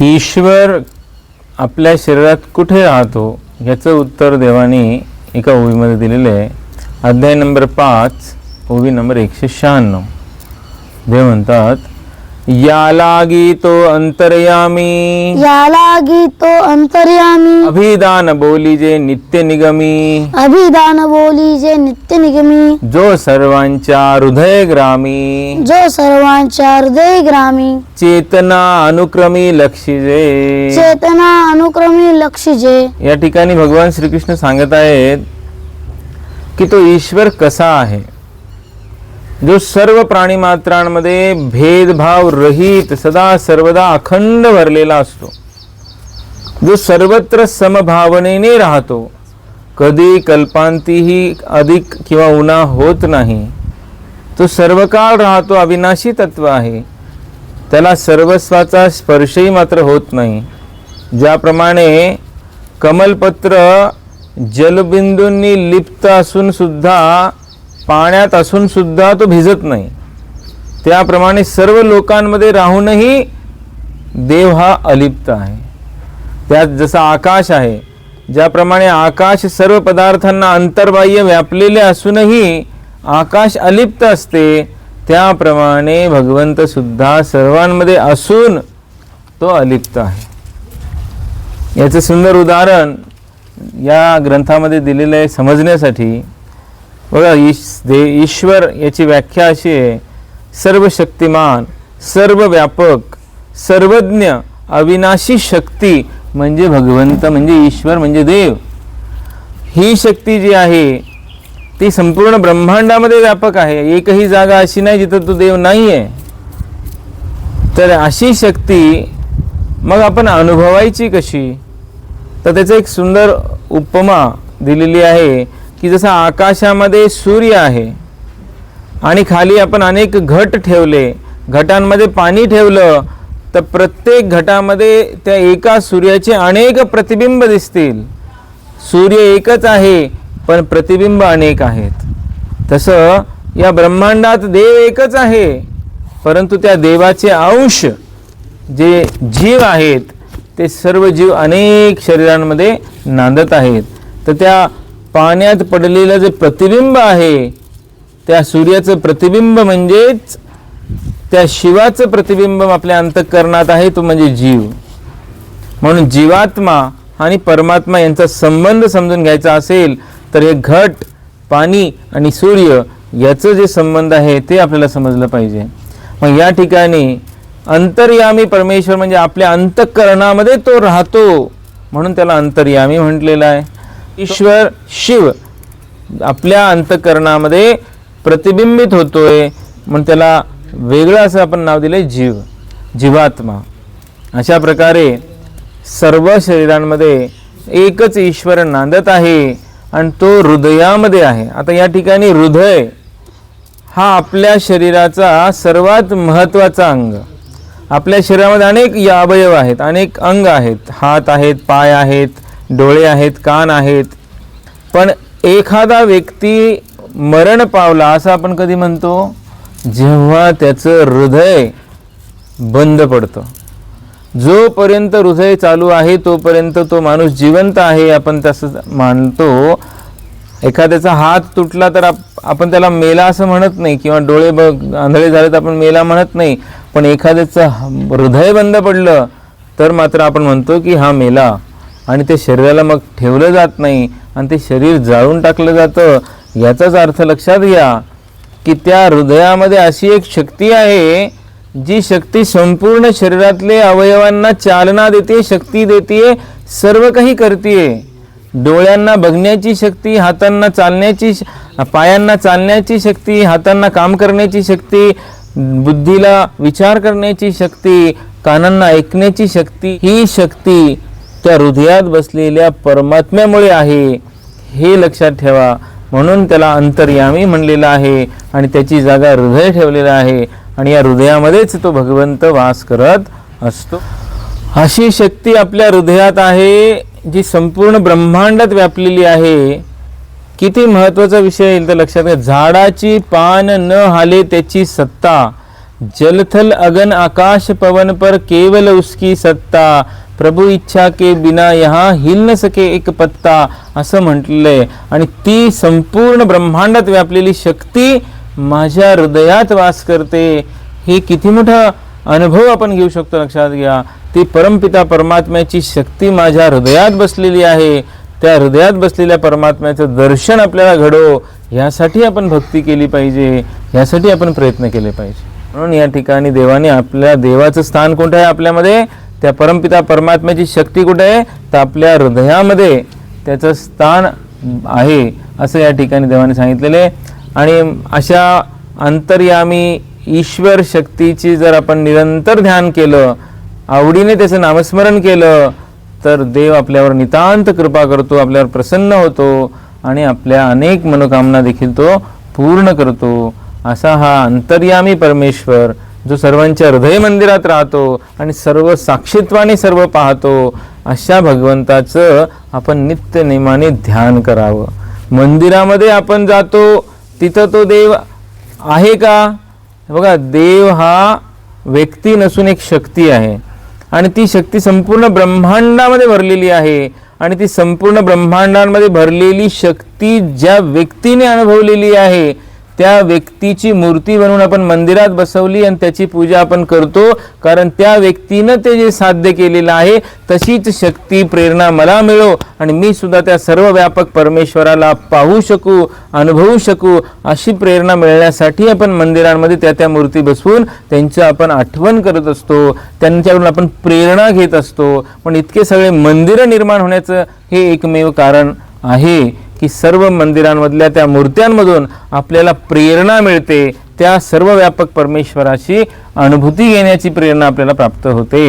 ईश्वर आपल्या शरीरात कुठे राहतो याचं उत्तर देवाने एका ओवीमध्ये दिलेलं आहे. अध्याय नंबर पाच ओवी नंबर एकशे शहाण्णव. देव म्हणतात या लागी तो अंतर्यामी। याला गीतो अंतर्यामी। अभिदान बोली जे नित्य निगमी। अभिदान बोली जे नित्य निगमी। जो सर्वांच्या हृदय ग्रामी। जो सर्वांच्या हृदय ग्रामी। चेतना अनुक्रमी लक्षिजे। चेतना अनुक्रमी लक्षिजे। या ठिकाणी भगवान श्रीकृष्ण सांगत आहेत की तो ईश्वर कसा आहे? जो सर्व प्राणी मात्रांमध्ये भेदभाव रहित सदा सर्वदा अखंड भरलेला असतो. जो सर्वत्र समभावनेने राहतो. कधी कल्पांतीही अधिक किंवा उन्हा होत नाही. तो सर्व काळ राहतो अविनाशी तत्व आहे. त्याला सर्वस्वाचा स्पर्शही मात्र होत नाही. ज्याप्रमाणे कमलपत्र जलबिंदूंनी लिप्त असूनसुद्धा पाण्यात असून सुद्धा तो भिजत नाही. त्याप्रमाणे सर्व लोकांमध्ये राहूनही देव हा अलिप्त आहे. त्यात जसा आकाश आहे ज्याप्रमाणे आकाश सर्व पदार्थांना अंतर्बाह्य व्यापलेले असूनही आकाश अलिप्त असते त्याप्रमाणे भगवंत सुद्धा सर्वांमध्ये असून तो अलिप्त आहे. याचं सुंदर उदाहरण या ग्रंथामध्ये दिलेलं आहे समजण्यासाठी. बघा ईश दे ईश्वर याची व्याख्या अशी आहे सर्व शक्तिमान सर्व व्यापक सर्वज्ञ अविनाशी शक्ती म्हणजे भगवंत म्हणजे ईश्वर म्हणजे देव. ही शक्ती जी आहे ती संपूर्ण ब्रह्मांडामध्ये व्यापक आहे. एकही जागा अशी नाही जिथं तो देव नाही आहे तर अशी शक्ती मग आपण अनुभवायची कशी? तर त्याचं एक सुंदर उपमा दिलेली आहे. की जसं आकाशामध्ये सूर्य आहे आणि खाली आपण अनेक घट ठेवले घटांमध्ये पाणी ठेवलं तर प्रत्येक घटामध्ये त्या एका सूर्याचे अनेक प्रतिबिंब दिसतील. सूर्य एकच आहे पण प्रतिबिंब अनेक आहेत. तसं या ब्रह्मांडात देव एकच आहे परंतु त्या देवाचे अंश जे जीव आहेत ते सर्व जीव अनेक शरीरांमध्ये नांदत आहेत. तर त्या पाण्यात पडलेलं जे प्रतिबिंब आहे त्या सूर्याचं प्रतिबिंब म्हणजेच त्या शिवाचं प्रतिबिंब आपल्या अंतःकरणात आहे तो म्हणजे जीव. म्हणून जीवात्मा आणि परमात्मा यांचा संबंध समजून घ्यायचा असेल तर हे घट पाणी आणि सूर्य याचं जे संबंध आहे ते आपल्याला समजलं पाहिजे. मग या ठिकाणी अंतर्यामी परमेश्वर म्हणजे आपल्या अंतःकरणामध्ये तो राहतो म्हणून त्याला अंतर्यामी म्हटलेलं आहे. ईश्वर शिव आपल्या अंतःकरणामध्ये प्रतिबिंबित होतोय म्हणून त्याला वेगळं असं आपण नाव दिलंय जीव जीवात्मा. अशा प्रकारे सर्व शरीरांमध्ये एकच ईश्वर नांदत आहे आणि तो हृदयामध्ये आहे. आता या ठिकाणी हृदय हा आपल्या शरीराचा सर्वात महत्त्वाचा अंग. आपल्या शरीरामध्ये अनेक या अवयव आहेत अनेक अंग आहेत. हात आहेत पाय आहेत डोळे आहेत कान आहेत. पण एखादा व्यक्ती मरण पावला असं आपण कधी म्हणतो जेव्हा त्याचं हृदय बंद पडतं. जोपर्यंत हृदय चालू आहे तोपर्यंत तो माणूस जिवंत आहे आपण तसं मानतो. एखाद्याचा हात तुटला तर आप आपण त्याला मेला असं म्हणत नाही किंवा डोळे बघ आंधळे झाले तर आपण मेला म्हणत नाही. पण एखाद्याचं हृदय बंद पडलं तर मात्र आपण म्हणतो की हा मेला आणि ते शरीराला मग ठेवलं जात नाही आणि ते शरीर जाळून टाकलं जातं याचाच अर्थ लक्षात घ्या की त्या हृदयामध्ये अशी एक शक्ती आहे जी शक्ती संपूर्ण शरीरातले अवयवांना चालना देते शक्ती देते सर्व काही करते. डोळ्यांना बघण्याची शक्ती हातांना चालण्याची श- पायांना चालण्याची शक्ती हातांना काम करण्याची शक्ती बुद्धीला विचार करण्याची शक्ती कानांना ऐकण्याची शक्ती ही शक्ती त्या हृदयात बसलेल्या परमात्म्यामुळे आहे हे लक्षात ठेवा. म्हणून त्याला अंतर्यामी म्हणलेलं आहे आणि त्याची जागा हृदय ठेवलेला आहे आणि या हृदयामध्येच तो भगवंत वास करत असतो. अशी शक्ती आपल्या हृदयात आहे जी संपूर्ण ब्रह्मांडात व्यापलेली आहे. किती महत्त्वाचा विषय येईल तर लक्षात घ्या. झाडाची पान न हाले त्याची सत्ता. जलथल अगन आकाश पवन पर केवल उसकी सत्ता. प्रभू इच्छा के बिना यहाँ हिल न सके एक पत्ता असं म्हटलंय. आणि ती संपूर्ण ब्रह्मांडात व्यापलेली शक्ती माझ्या हृदयात वास करते. हे किती मोठा अनुभव आपण घेऊ शकतो लक्षात घ्या. ती परमपिता परमात्म्याची शक्ती माझ्या हृदयात बसलेली आहे. त्या हृदयात बसलेल्या परमात्म्याचं दर्शन आपल्याला घडो. यासाठी आपण भक्ती केली पाहिजे. यासाठी आपण प्रयत्न केले पाहिजे. म्हणून या ठिकाणी देवाने आपल्या देवाचं स्थान कोणतं आहे आपल्यामध्ये? त्या परमपिता परमात्म्याची शक्ती कुठे आहे तर आपल्या हृदयामध्ये त्याचं स्थान आहे असं या ठिकाणी देवाने सांगितलेले आहे. आणि अशा अंतर्यामी ईश्वर शक्तीची जर आपण निरंतर ध्यान केलं आवडीने त्याचं नामस्मरण केलं तर देव आपल्यावर नितांत कृपा करतो आपल्यावर प्रसन्न होतो आणि आपल्या अनेक मनोकामना देखील तो पूर्ण करतो असा हा अंतर्यामी परमेश्वर जो सर्वांच्या हृदय मंदिरात राहतो आणि सर्व साक्षीत्वाने सर्व पाहतो अशा भगवंताचं आपण नित्य नेमाने ध्यान करावं. मंदिरामध्ये आपण जातो तिथं तो देव आहे का? बघा देव हा व्यक्ती नसून एक शक्ती आहे. आणि ती शक्ती संपूर्ण ब्रह्मांडामध्ये भरलेली आहे. आणि ती संपूर्ण ब्रह्मांडांमध्ये भरलेली शक्ती ज्या व्यक्तीने अनुभवलेली आहे त्या व्यक्तीची मूर्ती बनवून आपण मंदिरात बसवली आणि त्याची पूजा आपण करतो. कारण त्या व्यक्तीनं ते जे साध्य केलेलं आहे तशीच शक्ती प्रेरणा मला मिळो. आणि मी सुद्धा त्या सर्व व्यापक परमेश्वराला पाहू शकू अनुभवू शकू अशी प्रेरणा मिळण्यासाठी आपण मंदिरांमध्ये त्या त्या मूर्ती बसवून त्यांचं आपण आठवण करत असतो. त्यांच्याकडून आपण प्रेरणा घेत असतो. पण इतके सगळे मंदिरं निर्माण होण्याचं हे एकमेव कारण आहे. की सर्व मंदिरांमधल्या त्या मूर्त्यांमधून आपल्याला प्रेरणा मिळते त्या सर्व व्यापक परमेश्वराची अनुभूती घेण्याची प्रेरणा आपल्याला प्राप्त होते.